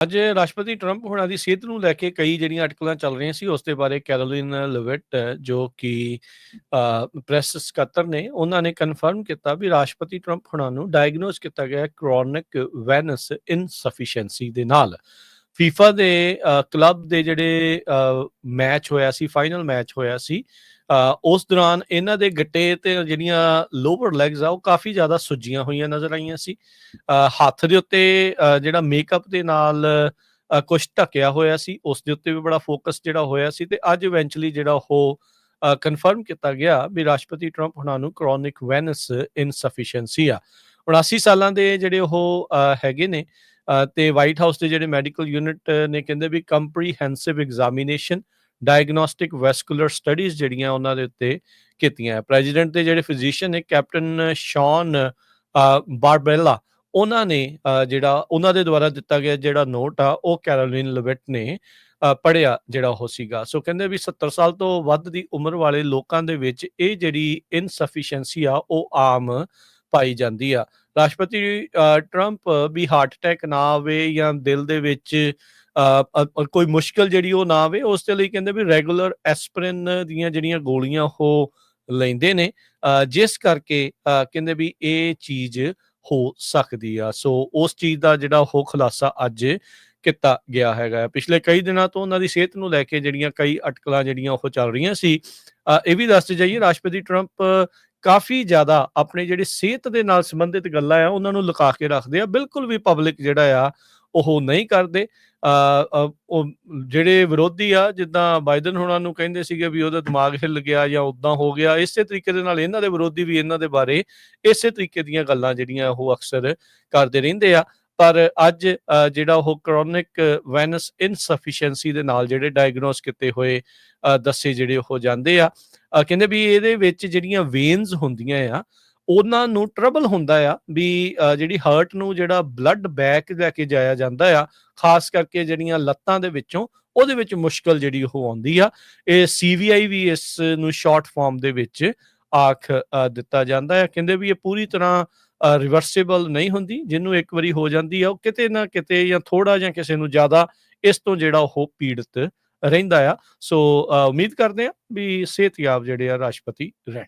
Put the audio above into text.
ਅੱਜ ਰਾਸ਼ਟਰਪਤੀ ਟਰੰਪ ਹੁਣਾਂ ਦੀ ਸਿਹਤ ਨੂੰ ਲੈ ਕੇ ਕਈ ਜਿਹੜੀਆਂ ਅਟਕਲਾਂ ਚੱਲ ਰਹੀਆਂ ਸੀ, ਉਸ ਦੇ ਬਾਰੇ ਕੈਰੋਲਿਨ ਲਵਿਟ ਜੋ ਕਿ ਪ੍ਰੈਸ ਸਕੱਤਰ ਨੇ, ਉਹਨਾਂ ਨੇ ਕਨਫਰਮ ਕੀਤਾ ਵੀ ਰਾਸ਼ਟਰਪਤੀ ਟਰੰਪ ਹੁਣਾਂ ਨੂੰ ਡਾਇਗਨੋਸ ਕੀਤਾ ਗਿਆ ਕਰੋਨਿਕ ਵੈਨਸ ਇਨਸਫੀਸ਼ੀਐਂਸੀ ਦੇ ਨਾਲ। ਫੀਫਾ ਦੇ ਕਲੱਬ ਦੇ ਜਿਹੜੇ ਮੈਚ ਹੋਇਆ ਸੀ ਫਾਈਨਲ ਮੈਚ ਹੋਇਆ ਸੀ ਉਸ ਦੌਰਾਨ ਇਹਨਾਂ ਦੇ ਗੱਟੇ ਤੇ ਜਿਹੜੀਆਂ ਲੋਅਰ ਲੈਗਸ ਆ, ਉਹ ਕਾਫੀ ਜ਼ਿਆਦਾ ਸੁੱਜੀਆਂ ਹੋਈਆਂ ਨਜ਼ਰ ਆਈਆਂ ਸੀ। ਹੱਥ ਦੇ ਉੱਤੇ ਜਿਹੜਾ ਮੇਕਅਪ ਦੇ ਨਾਲ ਕੁਝ ਢੱਕਿਆ ਹੋਇਆ ਸੀ, ਉਸ ਦੇ ਉੱਤੇ ਵੀ ਬੜਾ ਫੋਕਸ ਜਿਹੜਾ ਹੋਇਆ ਸੀ ਤੇ ਅੱਜ ਇਵੈਂਚੁਅਲੀ ਜਿਹੜਾ ਉਹ ਕਨਫਰਮ ਕੀਤਾ ਗਿਆ ਵੀ ਰਾਸ਼ਟਰਪਤੀ ਟਰੰਪ ਹੁਣਾਂ ਨੂੰ ਕ੍ਰੋਨਿਕ ਵੈਨਸ ਇਨਸਫੀਸ਼ੀਐਂਸੀ ਆ। 79 ਸਾਲਾਂ ਦੇ ਜਿਹੜੇ ਉਹ ਹੈਗੇ ਨੇ ਤੇ ਵਾਈਟ ਹਾਊਸ ਦੇ ਜਿਹੜੇ ਮੈਡੀਕਲ ਯੂਨਿਟ ਨੇ ਕਹਿੰਦੇ ਵੀ comprehensive examination diagnostic vascular studies ਜਿਹੜੀਆਂ ਉਹਨਾਂ ਦੇ ਉੱਤੇ ਕੀਤੀਆਂ ਪ੍ਰੈਜ਼ੀਡੈਂਟ ਦੇ ਜਿਹੜੇ ਫਿਜ਼ੀਸ਼ੀਅਨ ਨੇ ਕੈਪਟਨ ਸ਼ੌਨ ਬਾਰਬੈਲਾ ਉਹਨਾਂ ਨੇ ਜਿਹੜਾ ਉਹਨਾਂ ਦੇ ਦੁਆਰਾ ਦਿੱਤਾ ਗਿਆ ਜਿਹੜਾ ਨੋਟ ਆ, ਉਹ ਕੈਰੋਲਿਨ ਲਵਿਟ ਨੇ ਪੜਿਆ ਜਿਹੜਾ ਉਹ ਸੀਗਾ। ਸੋ ਕਹਿੰਦੇ ਵੀ 70 ਸਾਲ ਤੋਂ ਵੱਧ ਦੀ ਉਮਰ ਵਾਲੇ ਲੋਕਾਂ ਦੇ ਵਿੱਚ ਇਹ ਜਿਹੜੀ ਇਨਸਫੀਸ਼ੀਐਂਸੀ ਆ, ਉਹ ਆਮ ਪਾਈ ਜਾਂਦੀ ਆ। ਰਾਸ਼ਟਰਪਤੀ ਟਰੰਪ ਵੀ ਹਾਰਟ ਅਟੈਕ ਨਾ ਆਵੇ ਜਾਂ ਦਿਲ ਦੇ ਵਿੱਚ ਕੋਈ ਮੁਸ਼ਕਲ ਜਿਹੜੀ ਉਹ ਨਾ ਆਵੇ ਉਸ ਦੇ ਲਈ ਕਹਿੰਦੇ ਵੀ ਰੈਗੂਲਰ ਐਸਪਰਿਨ ਦੀਆਂ ਜਿਹੜੀਆਂ ਗੋਲੀਆਂ ਉਹ ਲੈਂਦੇ ਨੇ। ਜਿਸ ਕਰਕੇ ਅ, ਕਹਿੰਦੇ ਵੀ ਇਹ ਚੀਜ਼ ਹੋ ਸਕਦੀ ਆ। ਸੋ ਉਸ ਚੀਜ਼ ਦਾ ਜਿਹੜਾ ਉਹ ਖੁਲਾਸਾ ਅੱਜ ਕੀਤਾ ਗਿਆ ਹੈਗਾ। ਪਿਛਲੇ ਕਈ ਦਿਨਾਂ ਤੋਂ ਉਹਨਾਂ ਦੀ ਸਿਹਤ ਨੂੰ ਲੈ ਕੇ ਜਿਹੜੀਆਂ ਕਈ ਅਟਕਲਾਂ ਜਿਹੜੀਆਂ ਉਹ ਚੱਲ ਰਹੀਆਂ ਸੀ। ਅ, ਇਹ ਵੀ ਦੱਸਦੇ ਜਾਈਏ ਰਾਸ਼ਟਰਪਤੀ ਟਰੰਪ ਕਾਫੀ ਜ਼ਿਆਦਾ ਆਪਣੇ ਜਿਹੜੇ ਸਿਹਤ ਦੇ ਨਾਲ ਸੰਬੰਧਿਤ ਗੱਲਾਂ ਆ, ਉਹਨਾਂ ਨੂੰ ਲੁਕਾ ਕੇ ਰੱਖਦੇ ਆ, ਬਿਲਕੁਲ ਵੀ ਪਬਲਿਕ ਜਿਹੜਾ ਆ, ਉਹ ਨਹੀਂ ਕਰਦੇ। ਉਹ ਜਿਹੜੇ ਵਿਰੋਧੀ ਆ, ਜਿੱਦਾਂ ਬਾਈਡਨ ਹੋਣਾ ਨੂੰ ਕਹਿੰਦੇ ਸੀਗੇ ਵੀ ਉਹਦਾ ਦਿਮਾਗ ਹਿੱਲ ਗਿਆ ਜਾਂ ਉਦਾਂ ਹੋ ਗਿਆ, ਇਸੇ ਤਰੀਕੇ ਦੇ ਨਾਲ ਇਹਨਾਂ ਦੇ ਵਿਰੋਧੀ ਵੀ ਇਹਨਾਂ ਦੇ ਬਾਰੇ ਇਸੇ ਤਰੀਕੇ ਦੀਆਂ ਗੱਲਾਂ ਜਿਹੜੀਆਂ ਉਹ ਅਕਸਰ ਕਰਦੇ ਰਹਿੰਦੇ ਆ। ਪਰ ਅੱਜ ਜਿਹੜਾ ਉਹ ਕ੍ਰੋਨਿਕ ਵੈਨਸ ਇਨਸਫੀਸ਼ੀਐਂਸੀ ਦੇ ਨਾਲ ਜਿਹੜੇ ਡਾਇਗਨੋਸ ਕੀਤੇ ਹੋਏ ਦੱਸੇ ਜਿਹੜੇ ਉਹ ਜਾਂਦੇ ਆ ਕਹਿੰਦੇ ਵੀ ਇਹਦੇ ਵਿੱਚ ਜਿਹੜੀਆਂ ਵੇਨਸ ਹੁੰਦੀਆਂ ਆ, ਉਹਨਾਂ ਨੂੰ ਟਰਬਲ ਹੁੰਦਾ ਆ ਵੀ ਜਿਹੜੀ ਹਾਰਟ ਨੂੰ ਜਿਹੜਾ ਬਲੱਡ ਬੈਕ ਲੈ ਕੇ ਜਾਇਆ ਜਾਂਦਾ ਆ, ਖਾਸ ਕਰਕੇ ਜਿਹੜੀਆਂ ਲੱਤਾਂ ਦੇ ਵਿੱਚੋਂ, ਉਹਦੇ ਵਿੱਚ ਮੁਸ਼ਕਲ ਜਿਹੜੀ ਉਹ ਆਉਂਦੀ ਆ, ਇਹ ਸੀਵੀਆਈ ਵੀ ਇਸ ਨੂੰ ਸ਼ਾਰਟ ਫਾਰਮ ਦੇ ਵਿੱਚ ਆਖ ਦਿੱਤਾ ਜਾਂਦਾ ਹੈ ਕਹਿੰਦੇ ਵੀ ਇਹ ਪੂਰੀ ਤਰ੍ਹਾਂ ਰਿਵਰਸੀਬਲ ਨਹੀਂ ਹੁੰਦੀ, ਜਿਹਨੂੰ ਇੱਕ ਵਾਰੀ ਹੋ ਜਾਂਦੀ ਆ, ਉਹ ਕਿਤੇ ਨਾ ਕਿਤੇ ਜਾਂ ਥੋੜਾ ਜਾਂ ਕਿਸੇ ਨੂੰ ਜ਼ਿਆਦਾ ਇਸ ਤੋਂ ਜਿਹੜਾ ਉਹ ਪੀੜਤ ਰਹਿੰਦਾ ਆ। ਸੋ ਉਮੀਦ ਕਰਦੇ ਆ ਵੀ ਸਿਹਤਯਾਬ ਜਿਹੜੇ ਆ ਰਾਸ਼ਟਰਪਤੀ ਰਹਿਣ।